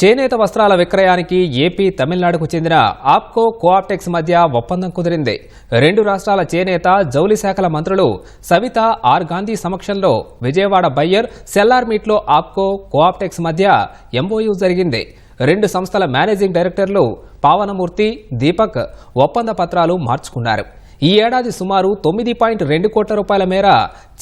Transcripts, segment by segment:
చేనేత వస్త్రాల విక్రయానికి ఏపీ తమిళనాడుకు చెందిన ఆప్కో కోఆప్టెక్స్ మధ్య ఒప్పందం కుదిరింది. రెండు రాష్ట్రాల చేనేత జౌలి శాఖల మంత్రులు సవిత ఆర్ గాంధీ సమక్షంలో విజయవాడ బయ్యర్ సెల్లార్ మీట్లో ఆప్కో కోఆప్టెక్స్ మధ్య ఎంఓయూ జరిగింది. రెండు సంస్థల మేనేజింగ్ డైరెక్టర్లు పావనమూర్తి దీపక్ ఒప్పంద పత్రాలు మార్చుకున్నారు. ఈ ఏడాది సుమారు తొమ్మిది పాయింట్ రెండు కోట్ల రూపాయల మేర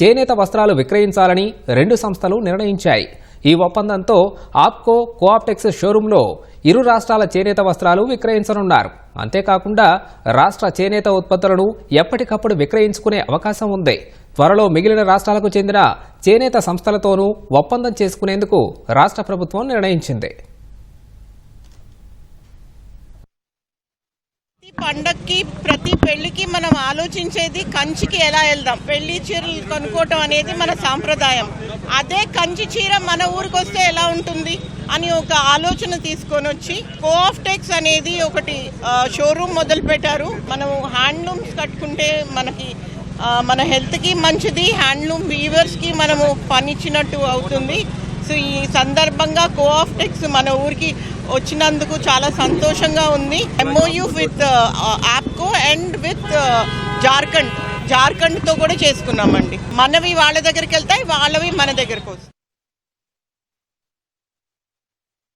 చేనేత వస్త్రాలు విక్రయించాలని రెండు సంస్థలు నిర్ణయించాయి. ఈ ఒప్పందంతో ఆప్కో కోఆప్టెక్స్ షోరూంలో ఇరు రాష్ట్రాల చేనేత వస్త్రాలు విక్రయించనున్నారు. అంతేకాకుండా రాష్ట్ర చేనేత ఉత్పత్తులను ఎప్పటికప్పుడు విక్రయించుకునే అవకాశం ఉంది. త్వరలో మిగిలిన రాష్ట్రాలకు చెందిన చేనేత సంస్థలతోనూ ఒప్పందం చేసుకునేందుకు రాష్ట్ర ప్రభుత్వం నిర్ణయించింది. ప్రతి పండక్కి ప్రతి పెళ్ళికి మనం ఆలోచించేది కంచికి ఎలా వెళ్దాం? పెళ్ళి చీరలు కొనుక్కోవటం అనేది మన సాంప్రదాయం. అదే మంచి చీర మన ఊరికి వస్తే ఎలా ఉంటుంది అని ఒక ఆలోచన తీసుకొని వచ్చి కోఆఫ్టెక్స్ అనేది ఒకటి షోరూమ్ మొదలు పెట్టారు మనం హ్యాండ్లూమ్స్ కట్టుకుంటే మనకి మన హెల్త్కి మంచిది హ్యాండ్లూమ్ వీవర్స్కి మనము పనిచ్చినట్టు అవుతుంది. సో ఈ సందర్భంగా కోఆఫ్టెక్స్ మన ఊరికి వచ్చినందుకు చాలా సంతోషంగా ఉంది. MOU with APCO and with Jharkhand జార్ఖండ్తో కూడా చేసుకున్నామండి. మనవి వాళ్ళ దగ్గరికి వెళ్తాయి వాళ్ళవి మన దగ్గరకు వస్తాయి.